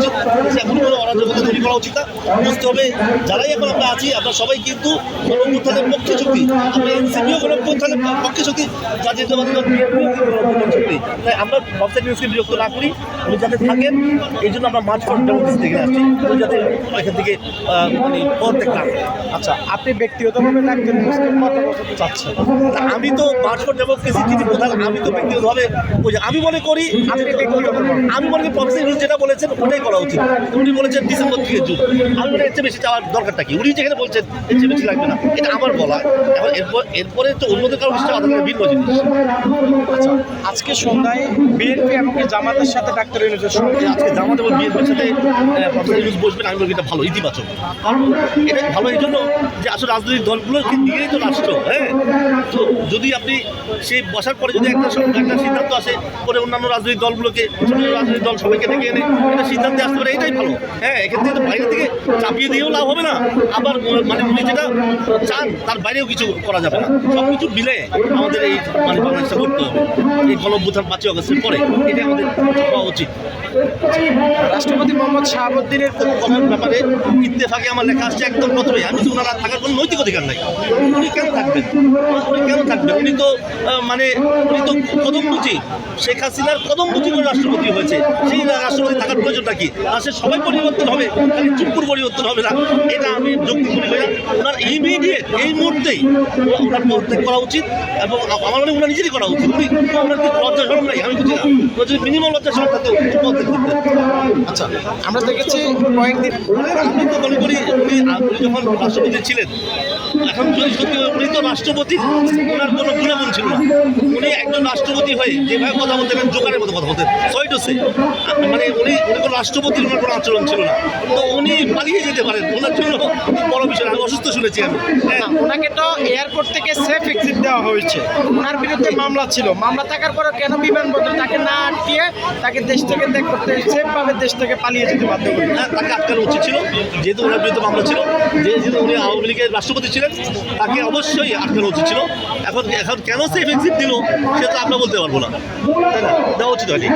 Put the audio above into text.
উচিত এখন কোনো অরাজকতা তৈরি করা উচিত না। বুঝতে হবে যারাই এখন আমরা আছি আমরা সবাই কিন্তু গণঅভ্যুত্থানের পক্ষে শক্তি আমরা এনসিপিও গণঅভ্যুত্থানের পক্ষে শক্তি জাতীয়তাবাদী শক্তি তাই আমরা ওয়েবসাইট নিউজকে বিরক্ত না করি উনি যাতে থাকেন এই জন্য আমরা ফর ডেমোক্রেসি থেকে আসছি। উনি যাতে এখান থেকে মানে পদত্যাগ না আচ্ছা আপনি ব্যক্তিগতভাবে ডাক্তার বছর চাচ্ছেন? আমি তো ফর ডেমোক্রেসি যিনি প্রধান আমি তো ব্যক্তিগতভাবে আমি মনে করি আমি মনে করি প্রফেসর যেটা বলেছেন ওটাই করা উচিত। উনি বলেছেন ডিসেম্বর থেকে জুন আমি মনে এর চেয়ে বেশি চাওয়ার দরকারটা কি? উনি যেখানে বলছেন এর চেয়ে বেশি লাগবে না। এটা আমার বলা। এখন এরপর এরপরে তো অন্যদের কারও নিশ্চয় আদালতের ভিন্ন জিনিস। আচ্ছা আজকে সন্ধ্যায় বিএনপি এবং জামাতের সাথে ডাক্তার ইউনুসের সঙ্গে? আজকে জামাত এবং বিএনপির সাথে প্রফেসর ইউনুস বসবেন আমি বলি এটা ভালো ইতিবাচক। কারণ এটা ভালো এই জন্য যে আসলে রাজনৈতিক দলগুলোকে নিয়েই তো রাষ্ট্র হ্যাঁ? তো যদি আপনি সেই বসার পরে যদি একটা একটা সিদ্ধান্ত আসে পরে অন্যান্য রাজনৈতিক দলগুলোকে ছোট রাজনৈতিক দল সবাইকে ডেকে এনে এটা সিদ্ধান্তে আসতে পারে, এটাই ভালো। হ্যাঁ এক্ষেত্রে তো বাইরে থেকে চাপিয়ে দিয়েও লাভ হবে না। আবার মানে উনি যেটা চান, তার বাইরেও কিছু করা যাবে না। সব কিছু মিলে আমাদের এই মানে বাংলাদেশটা করতে হবে। এই গণভ্যুত্থান পাঁচই অগস্টের পরে, এটাই আমাদের হওয়া উচিত। রাষ্ট্রপতি মোহাম্মদ শাহাবুদ্দিনের কথার ব্যাপারে ইত্তেফাকে আমার লেখা আসছে একদম প্রথমে। আমি তো ওনারা থাকার কোনো নৈতিক অধিকার নাই। উনি কেন থাকবেন? উনি কেন থাকবেন? উনি তো মানে উনি তো কদমবুচি শেখ হাসিনার কদমবুচি করে রাষ্ট্রপতি হয়েছে। সেই রাষ্ট্রপতি থাকার প্রয়োজনটা কি? সে সবাই পরিবর্তন হবে খালি চুপুর পরিবর্তন হবে না। এটা আমি যুক্তি করি না ওনার ইমিডিয়েট এই মুহূর্তেই ওনার পদত্যাগ করা উচিত এবং আমার মনে হয় ওনার নিজেরই করা উচিত। উনি ওনার লজ্জা সরম নাই আমি বুঝি না। যদি মিনিমাম লজ্জা সরম থাকতো পদত্যাগ করতেন আচ্ছা আমরা দেখেছি কয়েকদিন আমি তো মনে করি উনি যখন রাষ্ট্রপতি ছিলেন এখন যদি সত্যি তো রাষ্ট্রপতি, ওনার কোনো গুণাগুণ ছিল না। উনি একজন রাষ্ট্রপতি হয়ে যেভাবে কথা বলতেন জোকারের মতো কথা বলতেন। সয়টো সে। মানে উনি উনি কোনো রাষ্ট্রপতির ওনার কোনো আচরণ ছিল না। তো উনি পালিয়ে যেতে পারেন। ওনার জন্য বড় বিষয় আমি অসুস্থ শুনেছি আমি। হ্যাঁ ওনাকে তো এয়ারপোর্ট থেকে সেফ এক্সিট দেওয়া হয়েছে। ওনার বিরুদ্ধে মামলা ছিল। মামলা থাকার পরে কেন বিমানবন্দর তাকে না আটকিয়ে তাকে দেশ থেকে ত্যাগ করতে সেফভাবে দেশ থেকে পালিয়ে যেতে বাধ্য করবে হ্যাঁ তাকে আটকানো উচিত ছিল যেহেতু ওনার বিরুদ্ধে মামলা ছিল যেহেতু উনি আওয়ামী লীগের রাষ্ট্রপতি ছিলেন তাকে অবশ্যই আটকানো উচিত ছিল। এখন এখন কেন সে এক্সিট দিল সেটা আমরা বলতে পারব না। দেওয়া উচিত হয়নি।